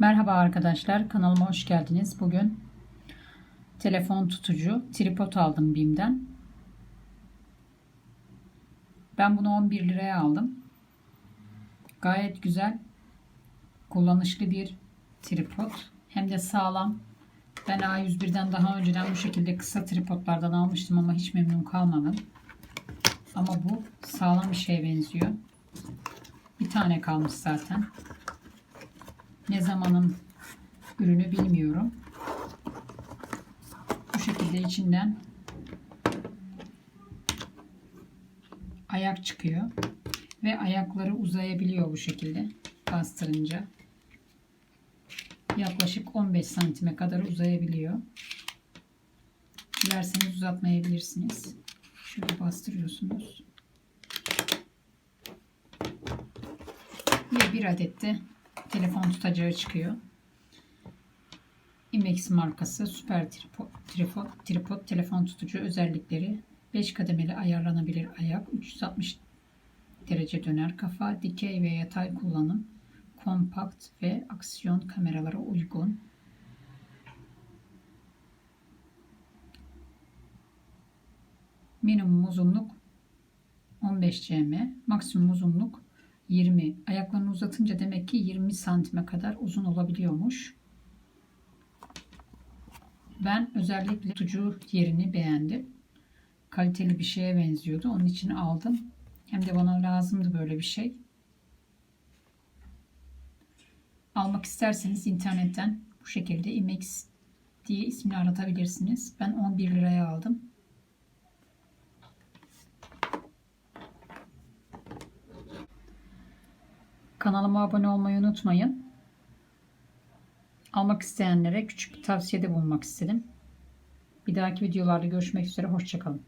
Merhaba arkadaşlar, kanalıma hoş geldiniz. Bugün telefon tutucu tripod aldım BİM'den. Ben bunu 11 liraya aldım. Gayet güzel, kullanışlı bir tripod. Hem de sağlam. Ben A101'den daha önceden bu şekilde kısa tripodlardan almıştım ama hiç memnun kalmadım. Ama bu sağlam bir şeye benziyor. Bir tane kalmış zaten. Ne zamanın ürünü bilmiyorum. Bu şekilde içinden ayak çıkıyor ve ayakları uzayabiliyor bu şekilde bastırınca. Yaklaşık 15 santime kadar uzayabiliyor. Dilerseniz uzatmayabilirsiniz. Şöyle bastırıyorsunuz. Ve bir adet de telefon tutacağı çıkıyor. Imex markası süper tripod, tripod, tripod telefon tutucu özellikleri 5 kademeli ayarlanabilir ayak, 360 derece döner kafa, dikey ve yatay kullanım, kompakt ve aksiyon kameralara uygun. Minimum uzunluk 15 cm, maksimum uzunluk 20. Ayaklarını uzatınca demek ki 20 santime kadar uzun olabiliyormuş. Ben özellikle tutucu yerini beğendim. Kaliteli bir şeye benziyordu. Onun için aldım. Hem de bana lazımdı böyle bir şey. Almak isterseniz internetten bu şekilde Imex diye ismini aratabilirsiniz. Ben 11 liraya aldım. Kanalıma abone olmayı unutmayın. Almak isteyenlere küçük bir tavsiyede bulunmak istedim. Bir dahaki videolarda görüşmek üzere. Hoşçakalın.